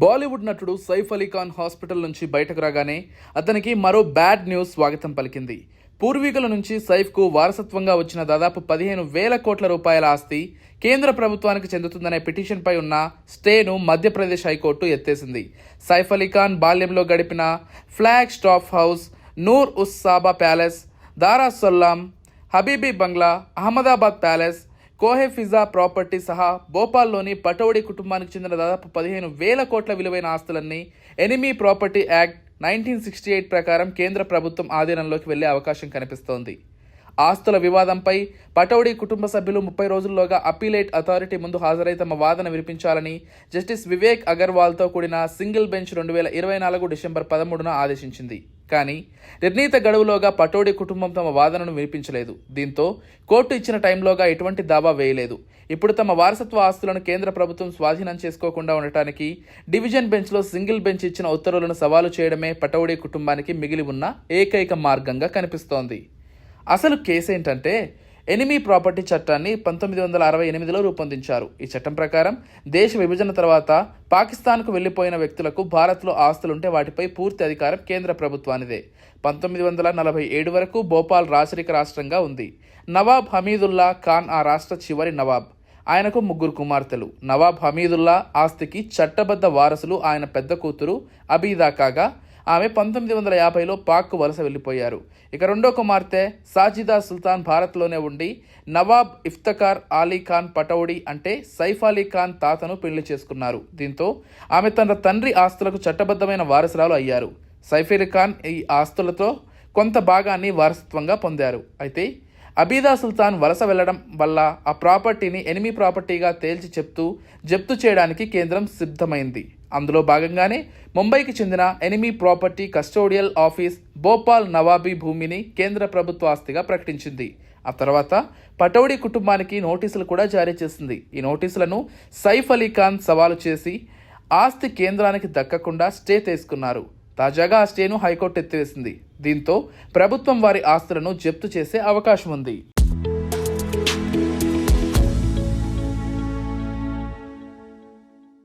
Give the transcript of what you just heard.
బాలీవుడ్ నటుడు సైఫ్ అలీ ఖాన్ హాస్పిటల్ నుంచి బయటకు రాగానే అతనికి మరో బ్యాడ్ న్యూస్ స్వాగతం పలికింది. పూర్వీకుల నుంచి సైఫ్కు వారసత్వంగా వచ్చిన దాదాపు పదిహేను వేల కోట్ల రూపాయల ఆస్తి కేంద్ర ప్రభుత్వానికి చెందుతుందనే పిటిషన్పై ఉన్న స్టేను మధ్యప్రదేశ్ హైకోర్టు ఎత్తేసింది. సైఫ్ అలీ ఖాన్ బాల్యంలో గడిపిన flag staff house Noor us Sabah palace Dar us Salam Habibi బంగ్లా అహ్మదాబాద్ ప్యాలెస్ కోహే ఫిజా ప్రాపర్టీ సహా భోపాల్లోని పటౌడి కుటుంబానికి చెందిన దాదాపు పదిహేను వేల కోట్ల విలువైన ఆస్తులన్నీ enemy property act nineteen sixty eight ప్రకారం కేంద్ర ప్రభుత్వం ఆధీనంలోకి వెళ్ళే అవకాశం కనిపిస్తోంది. ఆస్తుల వివాదంపై పటౌడి కుటుంబ సభ్యులు ముప్పై రోజుల్లోగా అప్పీలేట్ అథారిటీ ముందు హాజరై తమ వాదన వినిపించాలని జస్టిస్ వివేక్ అగర్వాల్తో కూడిన సింగిల్ బెంచ్ రెండు వేల ఇరవై నాలుగు డిసెంబర్ పదమూడున ఆదేశించింది. కానీ నిర్ణీత గడువులోగా పటోడి కుటుంబం తమ వాదనను వినిపించలేదు. దీంతో కోర్టు ఇచ్చిన టైంలోగా ఎటువంటి దావా వేయలేదు. ఇప్పుడు తమ వారసత్వ ఆస్తులను కేంద్ర ప్రభుత్వం స్వాధీనం చేసుకోకుండా ఉండటానికి డివిజన్ బెంచ్లో సింగిల్ బెంచ్ ఇచ్చిన ఉత్తర్వులను సవాలు చేయడమే పటౌడి కుటుంబానికి మిగిలి ఉన్న ఏకైక మార్గంగా కనిపిస్తోంది. అసలు కేసు ఏంటంటే ఎనిమీ ప్రాపర్టీ చట్టాన్ని పంతొమ్మిది వందల అరవై ఎనిమిదిలో రూపొందించారు. ఈ చట్టం ప్రకారం దేశ విభజన తర్వాత పాకిస్తాన్కు వెళ్ళిపోయిన వ్యక్తులకు భారత్లో ఆస్తులుంటే వాటిపై పూర్తి అధికారం కేంద్ర ప్రభుత్వానిదే. పంతొమ్మిది వందల నలభై ఏడు వరకు భోపాల్ రాచరిక రాష్ట్రంగా ఉంది. నవాబ్ హమీదుల్లా ఖాన్ ఆ రాష్ట్ర చివరి నవాబ్. ఆయనకు ముగ్గురు కుమార్తెలు. నవాబ్ హమీదుల్లా ఆస్తికి చట్టబద్ధ వారసులు ఆయన పెద్ద కూతురు అబీదా కాగా ఆమె పంతొమ్మిది వందల యాభైలో పాక్కు వలస వెళ్ళిపోయారు. ఇక రెండో కుమార్తె సాజిదా సుల్తాన్ భారత్లోనే ఉండి నవాబ్ ఇఫ్తకార్ అలీ ఖాన్ పటౌడి అంటే సైఫ్ అలీ ఖాన్ తాతను పెళ్ళి చేసుకున్నారు. దీంతో ఆమె తన తండ్రి ఆస్తులకు చట్టబద్ధమైన వారసురాలు అయ్యారు. సైఫ్ అలీ ఖాన్ ఈ ఆస్తులతో కొంత భాగాన్ని వారసత్వంగా పొందారు. అయితే అబీదా సుల్తాన్ వలస వెళ్ళడం వల్ల ఆ ప్రాపర్టీని ఎనిమి ప్రాపర్టీగా తేల్చి చెప్తూ జప్తు చేయడానికి కేంద్రం సిద్ధమైంది. అందులో భాగంగానే ముంబైకి చెందిన enemy property custodial office Bhopal nawabi భూమిని కేంద్ర ప్రభుత్వ ఆస్తిగా ప్రకటించింది. ఆ తర్వాత పటౌడి కుటుంబానికి నోటీసులు కూడా జారీ చేసింది. ఈ నోటీసులను సైఫ్ అలీ ఖాన్ సవాలు చేసి ఆస్తి కేంద్రానికి దక్కకుండా స్టే తీసుకున్నారు. తాజాగా ఆ స్టేను హైకోర్టు ఎత్తివేసింది. దీంతో ప్రభుత్వం వారి ఆస్తులను జప్తు చేసే అవకాశం ఉంది